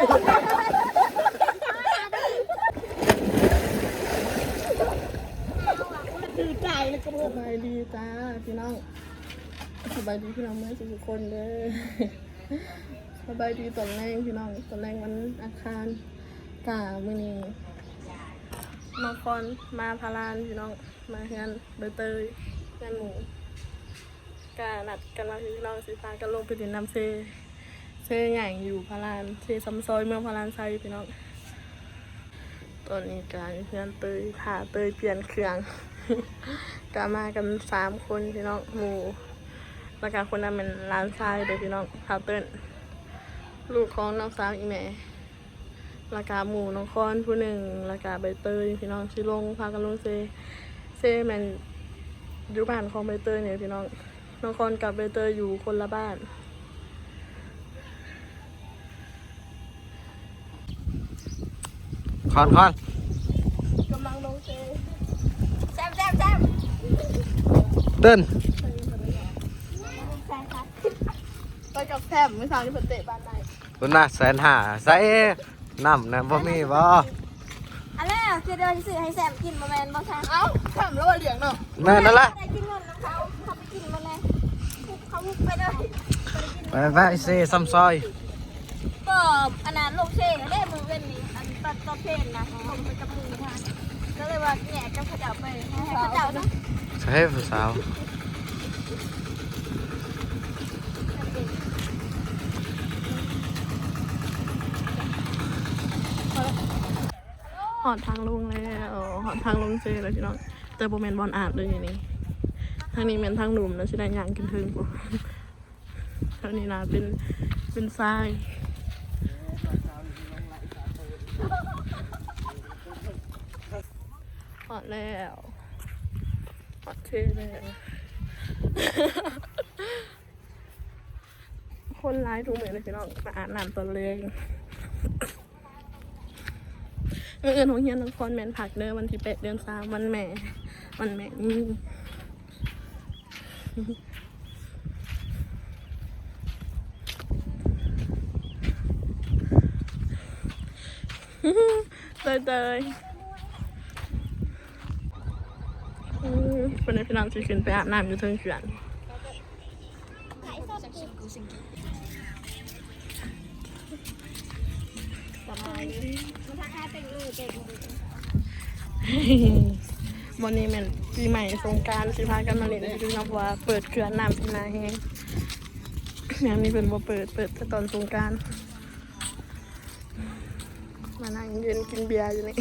ดีใจเลยก็สบายดีจ้าพี่น้องสบายดีพี่น้องเมื่อทุกคนเลยสบายดีตอนแรกพี่น้องตอนแรกวันอาคารกามือนี้มาคอนมาพารานพี่น้องมางานใบเตยงานหมูกานัดกันมาพี่น้องสีฟ้ากันลงไปดินน้ำเซ ซใหญ่อยู่พารานเซซัมซอยเมืองพารานไซพี่น้องตอนนี้การเพื่อนเตยพาเตยเปลี่ยนเครื่องก็มากันสามคนพี่น้องหมู่แล้วก็คนนั้นเป็นร้านชายเด้อพี่น้องพาเติ้ลลูกของน้องสาวอีแม่แล้วก็หมู่น้องคอนผู้หนึ่งแล้วก็ใบเตยพี่น้องชิลงพากันลงเซเซแมนอยู่บ้านของใบเตยเนี่ยพี่น้องน้องคอนกับใบเตยอยู่คนละบ้าน คอนคอนกำลังลงเซแซมแซมแซมเดินไปกับแซมเมื่อเช้านี้เพิ่นเตะบ้านไหนคุณน่ะแสนห้าใส่น้ำนะบ่มีบ่อันแรกคือเดินซื้อให้แซมกินมาแมนบ่ค่ะเอ้าแซมแล้วว่าเหลียงเนาะแม่นั่นแหละได้กินเงินของเขาเขาไปกินมาเลยเขาไปเลยไปไปเซซัมซอยก็อันนั้นลงเช่ได้มือเว้นนี่ อันตัดต่อเพนนะลงไปกับมือค่ะก็เลยว่าแหนกับเขาเจ้าไปให้เขาเจ้าเนาะใช่ผู้สาวหอดทางลงแล้วหอดทางลงเซแล้วพี่น้องแต่โบแมนบอลอาบเลยอย่างนี้ทางนี้เป็นทางหนุ่มนะชิได้ยางกินเทิงปุ๊ทางนี้นะเป็นเป็นทรายหอด แล้วหอดเท่แล้วคนร้ายทุกเมือเลยพี่น้องมาอาบน้ำตอนเลยเออของเฮียนนครแมนผักเด้อวันที่แปดเดือนสามวันแม่ วันแม่นี่เตยเตยอืม คนในพี่น้องจะขึ้นไปอาบน้ำอยู่เทิงเขื่อนวันนมือเป็นวันนี้มันปีใหม่สงการสิพากันมาเล่นพี่น้องว่าเปิดเขื่อนน้ำที่นาแห้งย่างนี้เป็นว่าเปิดเปิดแต่ตอนสงการมานั่งเย็นกินเบียร์อยู่นี่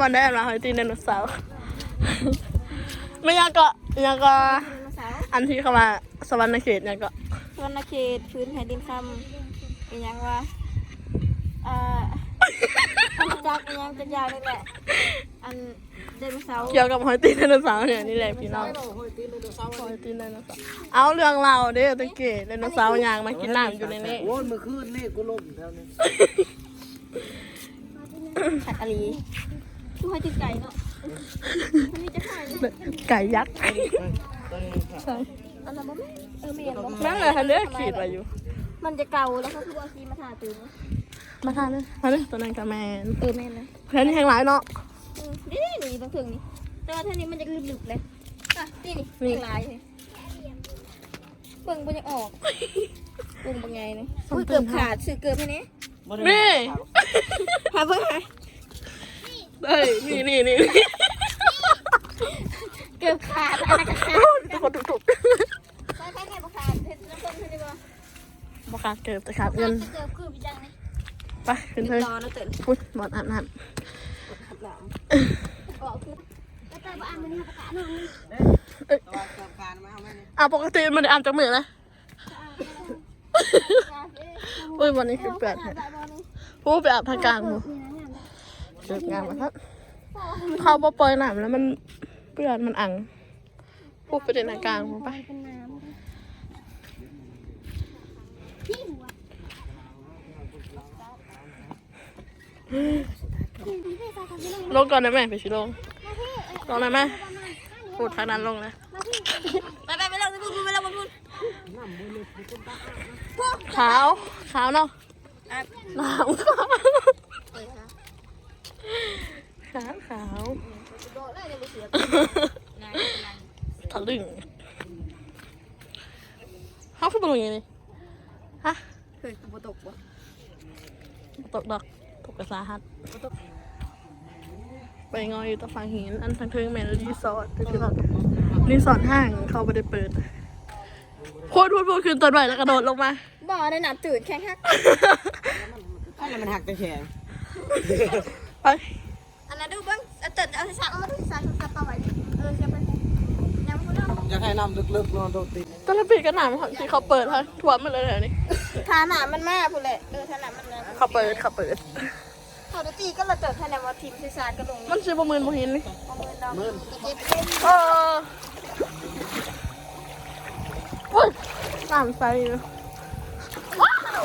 บอลได้มาหอยตีนไดโนเสาร์ไม่อยากก็อยากก็มาสาวอันที่เข้ามาสวรรค์เขตอยากก็สวรรณเขตพื้นแผ่นดินคำเป็นยังวะเอ่ออันจักรยังจะยาวนี่แหละอันเดนเสาร์เกี่ยวกับหอยตีนไดโนเสาร์เนี่ยนี่แหละพี่น้องหอยตีนไดโนเสาร์เอาเรื่องเราเด้อตะเกียไดโนเสาร์ยางมากินน้ำอยู่ในนี้โอ้ยเมื่อคืนนี่กูล่มแถวนี้ขัดอะไร ทุกคนจิตใจเนาะอันนี้จะขายเลยไก่ยักษ์ใช่อันนั้นบ่แม่นเออแม่นบ่นั่นแหละฮันเลือกขีดไว้อยู่ มันจะเก่าแล้วเขาคือว่าคีมาทาตื่นมาทานเลยมาเลยตัวนั้นกับแมนเออแม่นเลยแค่นี้แห้งหลายเนาะอืมนี่นี่บางถึงนี่แต่ว่าท่านี้มันจะลึกๆเลยอะนี่นี่ลายเลยเบิ่งบ่ยังออกเบิ่งบ่ไงนี่อุ้ยเกือบขาดซื้อเกือบให้นี้นี่หาเบิ่งหา เอ้ยนี่นี่นี่เกือบขาดอันนั้นก็ขาดโอ้ยทุกคนถูกไปไปไปบ่ขาดเฮ็ดน้ำต้นให้ดีบ่ๆบขาดเกิบแต่ขาดเงินเกือบคือพี่จังนี่ไปขึ้นเรียเถบอะร้อยแล้วเตินพุทธหมดอาบน้ขับหลังออกคือแล้วเตินบ่อ่านมันนี่ประกาศน้องนี่ำเอ้ยอะปกติมันได้อาบจากมือเลยอุ้ยวันนี้คือเปลี่ยนผู้ไปอาบทางกลางหมู เกิดงานมาครับเข้าบ่ปล่อยน้ำแล้วมันเปื้อนมันอังผู้ไปเดินทากลางหมูไปลงก่อนได้ไหมไปชิลงลงได้ไหมพูดทางนั้นลงเลยไปไปไปลงไปพูดไปลงไปพูดขาวขาวเนาะน้ำขาว ขาวขาวโดดเลยเดี๋ยวไปเสียนายนายทะลึ่งเขาคือเป็นยังไงนี่ฮะเฮ้ยกูบ่ตกบ่ตกดอกตกกระสาหัสไปงอยอยู่ตะฟังหินอันทางเทิงแมนรีสอร์ทรีสอร์ทรีสอร์ทห้างเขาไม่ได้เปิดพูดพูดพูดคืนต้นใหม่แล้วกระโดดลงมาบ่ได้หนับจืดแข็งฮักอันนั้นมันหักแต่แขนไปอันนั้นดู เบิ้งเอาจัดเอาสากเอามาดูสากสากต่อไว้ดิเออเสียไปยังบ่ได้อยากให้น้ำลึกๆนอนโดนติดตอนแรกปิดกันหนามที่เขาเปิดค่ะทวมมาเลยแถวนี้ขาหนามันมากพุ่นแหละเออขาหนามันนะเขาเปิดเขาเปิดเขาจะตีก็เราเจอคะแนนว่าทีมที่สากก็ลงมันชื่อประมืนบ่เห็นนี่เอามือเราเจ็บเจ็บเออโอ้ยน้ำใสอยู่ว้าว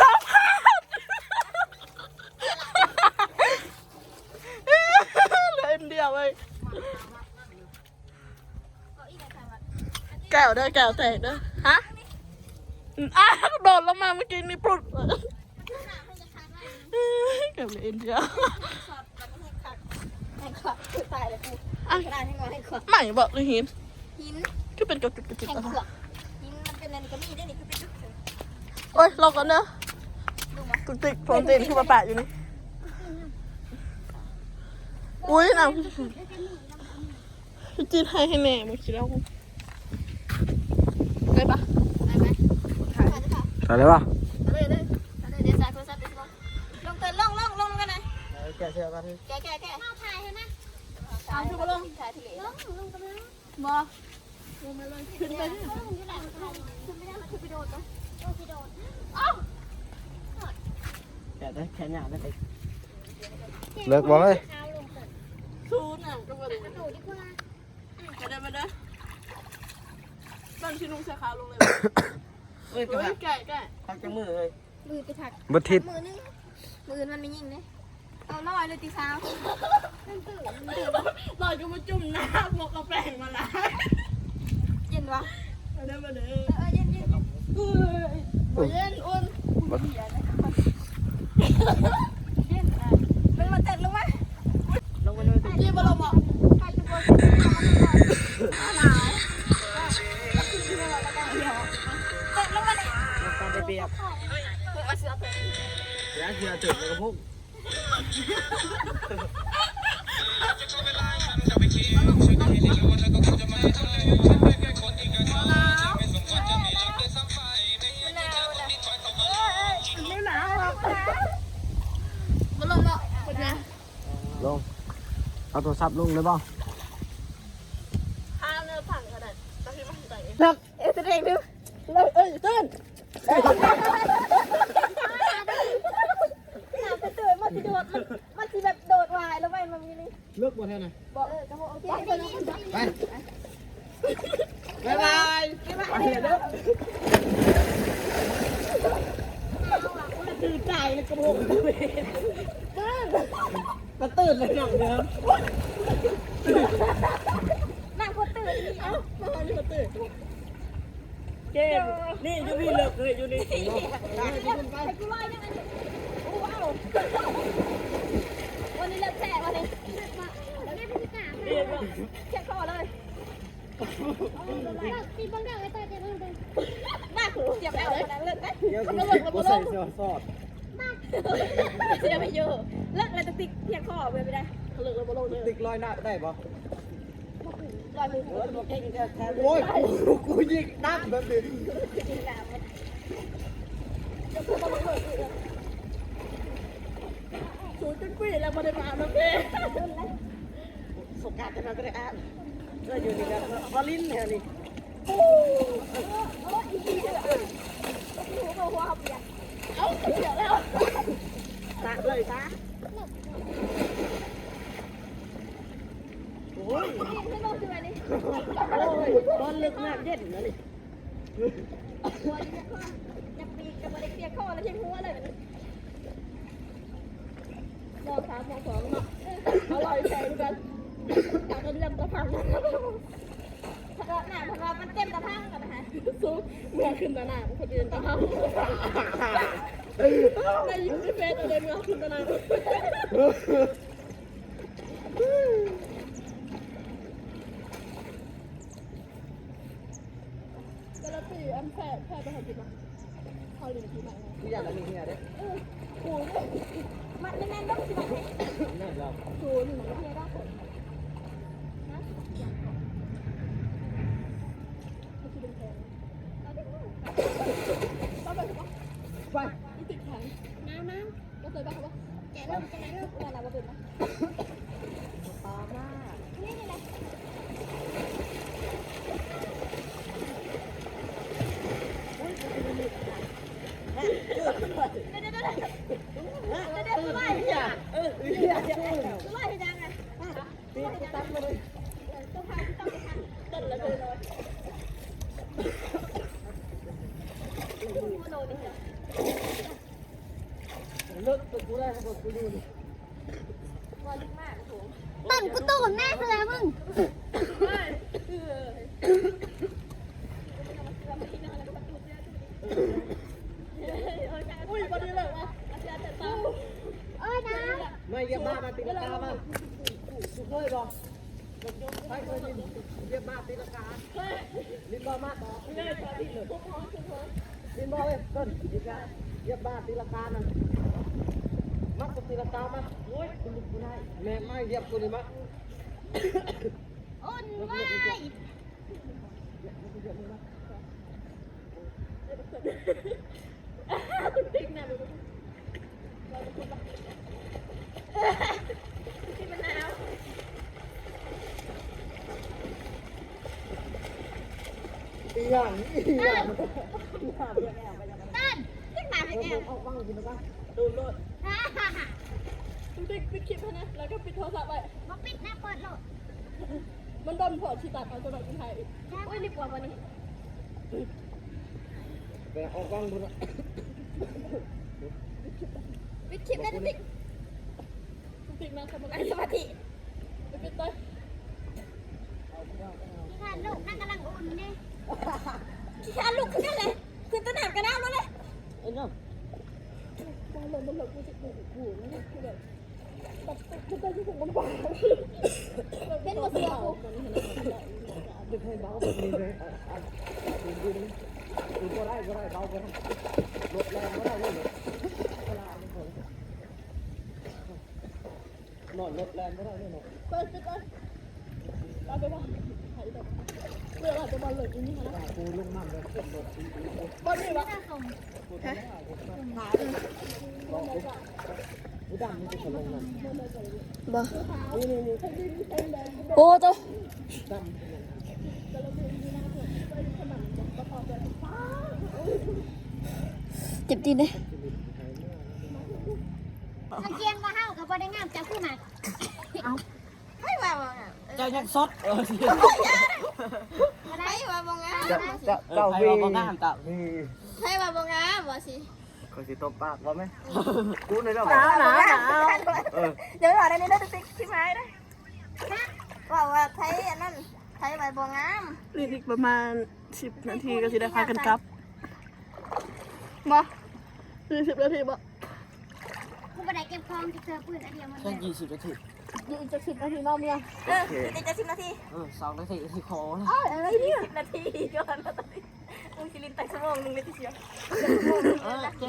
กระพาดเหลืออันเดียวเว้ยแก้ว เด้อแก้วแตกเด้อฮะอ้าวโดดลงมาเมื่อกี้นี่ปลุดเกือบเลืออันเดียวให้ขวาคือตายเลยกูอะกระดานให้งอให้ขวาใหม่บอกเลยหินหินคือเป็นกระจุกกระจุกแข่งอะขวาหินมันเป็นอะไรก็มีได้นี่คือเป็นจุดโอ้ยรอก่อนเนอะตุกติกโปรตีนคือมาแปะอยู่นี่อุ้ยน้ำจีนให้ให้แน่มึงคิดแล้วได้ปะ ได้ไหมถ่าย ได้ค่ะใช่เลยป่ะเลยเลยเลยเดี๋ยวสายโทรศัพท์ไปลงลงเตือนลงลงลงกันนะแกเชื่อกันแกแกแกเอาถ่ายเถอะนะถ่ายคือบ่ลงถ่ายทะเลลงลงกันนะบอลงมาเลยขึ้นไปที่ลงอยู่ไหนขึ้นไม่ได้มันขึ้นไปโดดนะโดดไปโดดแกได้แขนหยาบได้ไปเลิกบอกเลยซูนอะก็มาเลยโดดดีกว่ามาเด้อมาเด้อตอนที่นุ่งเสื้อขาวลงเลย เอ้ยเฮ้ยแก่แก่ทักจังมือเลยมือไปถักบุทิศมือนึงมือมันไม่ยิงเลยเอาลอยเลยตีสาวตื่นตื่นตื่นลอยก็มาจุ่มน้ำหมกกระแปงมาละเย็นวะมาเด้อมาเด้อเออเย็นเย็นเฮ้ยโอ้ยเย็นอ้วนเย็นอะลงมาเต็ดลงมาลงมาเลยยี่บอลบอกใครจะโดนหนาว ลงตามไปเปียกพวกมาเสือเต็ดเดี๋ยวเชื่อถึงแล้วก็พุ่งไม่หนาวหรอกมาลงเนาะเป็นไงลง เอาโทรศัพท์ลงเลยป่ะห้าเนื้อผ่านขนาดตะพี่มันใจนับเอสเองดูเลยเอ้ยเต้น หนาวจะตื่นมันจะโดดมันมันจะแบบโดดวายแล้วไปมันมีนี่เลิกบ่แท้ไหนบอกเออกระโปรงโอเคไปไปบ๊ายบายไปเอะเด้อตื่นใจเลยกระโดดก็ตื่นเลยหนังเดิมนั่งคนตื่นนี่เอ้ามาหาที่มาตื่น เกมนี่ยูวีเลิกเลยยูนี่ไอ้กูลอยยังไงโอ้ว้าววันนี้เลิกแฉวันนี้แล้วได้พิธีการแค่คอเลยตีบังเดินไปเตะเตะบังเดินมาเสียบแล้วเลิกไหมเดี๋ยวกูใส่เสื้อสอดเสียไปเยอะเลิกอะไรตะติกเพียงคอเว้ยไม่ได้เขาเลิกแล้วมาลงเลยติ๊กลอยหน้าได้ปะลอยมือ โอ้ยกูกูยิงนักแบบนี้สูดจนปีแล้วมาได้มาแล้วเพ่สงการจะมาก็ได้อ่านก็อยู่นี่กันวอลินเนี่ยนี่โอ้ยอีกทีเดียวหนูก็ว่าเปียกเอ้าเสียแล้วตาเลยตาโอ้ย ตอนลึกมากเย็นนะนี่หัวจะคอจะปีกกับมันเปียกคอแล้วเพียงหัวเลยมองสามมองสองเนาะอร่อยแพงกันจากกันเรียมตะพังถ้าเกิดหนาเพราะว่ามันเต็มตะพังกันนะฮะซุปเมื่อขึ้นตาหนาคนอื่นตาห้ามในยูทูบเฟซอะไรเมื่อขึ้นตาหนาแต่ละปีอั นแพร่แพร่ไปหากินมาเขาเรียนที่ไหนที่อยากมีเนี่ยเด้มันแน่นๆต้องสิมาให้แน่เราครูหนึ่งเพียได้ต้องไปถูกปะไปนี่ติดแข็งน้ำน้ำก็เคยปะครับแกะเริ่มจะไหนเริ่มว่าเราก็เป็นปะตามมานี่นี่แหละไล่ให้ยังไง เออเฮียเฮีย ไล่ให้ยังไง ตี ตั้งมาเลยต้องพาต้องไปทางต้นละเลยน้อยโลนี่เหรอเลิกตัวกูได้แล้วกูดูดิว่าลึกมากโอ้โหต้นกูตูนแม่คืออะไรมึง อุ้ยพอดีเลยวะอาจารย์จะตาม เอ้ยนะ ไม่เรียบบ้ามาตีลังกามากูเคยบอกไปเคยเรียบบ้าตีลังกา ลินบอมาลินบอเลยต้นเรียบบ้าตีลังกานั่นมัดตีลังกามาโอ้ยกูกูได้แม่ไม่เรียบกูนี่มั้อุ่นไว้ติ๊กน่เลยอีหยังอีหยังต้นขึ้นมาให้แกเอาบ้างกินบ้างดูเลยฮ่าฮ่าฮ่าติ๊กปิดคลิปนะ แล้วก็ปิดโทรศัพท์ไปมาปิดน้าเปิดโหลดมันโดนพอชีตัดเอาจะแบบคนไทยอุ้ยรีบกว่าวันนี้ไปเอาบ้างดูนะปิดคลิปนะติ๊กติ๊กนะสมไอ้สมาธิไปปิดเลยที่ข้าลูกนั่งกำลังอุ่นนี่ ขี้ขาลุกขึ้นกันเลยขึ้นต้นหนามกันน้ำแล้วเลยไอ้น้องบอลลงบอลลงกูจะกูกูนี่คือแบบตัดตัดตัดที่ผมมันบ้าเป็นบทเสียกูดึกให้เบาแบบนี้เลยอะอะดูดูดูดูก็ได้ก็ได้เบาก็ได้ลดแรงก็ได้เลยเวลาไม่ผลนอนลดแรงก็ได้เลยเนาะไปปิดเลยไปไปบ้านหายแบบ เวลาจะบอลเลยอีนี่นะกูลุกมั่งเลยลดบอลนี่วะน่าส่งกูดำมันจะลงนั่นบ่นี่นี่นี่โอ้ตัวดำเจ็บตีนเลยตะเกียงมาเฮากับบอได้งามจะคู่มาไม่ว่าบ่งาม เจ้ายังซดเออไม่ว่าบ่งามจะจะเจ้าวีนี่ไม่ว่าบ่งามบ่สิก็สิตบปากว่าไหมกูในเรื่องหนาวหนาวหนาวเออเดี๋ยวบอกได้นี่ได้ติ๊กที่ไม้ได้ว่าว่าไทยอันนั้นไทยใบบ่งามอีกประมาณสิบนาทีก็จะได้พากันกลับมาสี่สิบนาทีบ่กูบ่ได้เก็บของที่เธอปืนอันเดียวมันแค่ยี่สิบนาที อีกจะสิบนาทีนอกเมืองเออติ๊กจะสิบนาทีเออสองนาทีที่คอนะอ้าวอะไรเนี่ยสิบนาทีย้อนมาตอนนี้มึงคิรินตักชั่วโมงนึงเลยทีเดียวเออเจ๊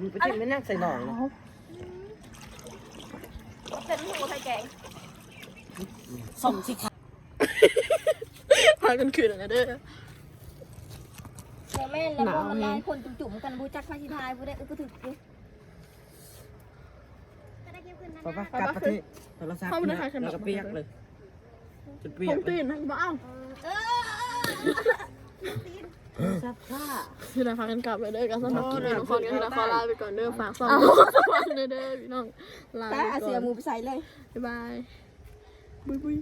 มีประจิตไม่นั่งใส่หนองนะเป็นหัวไทยแกงส่งสิค่ะพากันคืนอะไรเด้อแต่แม่แล้วพวกมันลายคนจุ่มๆกันบูจักพาชิทายบูได้อุปถึกอยู่ก็ได้เก็บ ปืนนั่นไปปะนะกลับประเทศโทรศัพท์แล้วก็เปียกเลยจนเปียผกมตื่นนะบ้าเออซับผ้าที่เราพากันกลับเลยเด้อกันสำหรับคลิปนี้ทุกคนก็ที่เราขอลาไปก่อนเด้อฝากสองสวัสดีเด้อพี่น้องลาไปตาก่เสียอนมูไปใส่เลย บ๊ายบายบุยบุย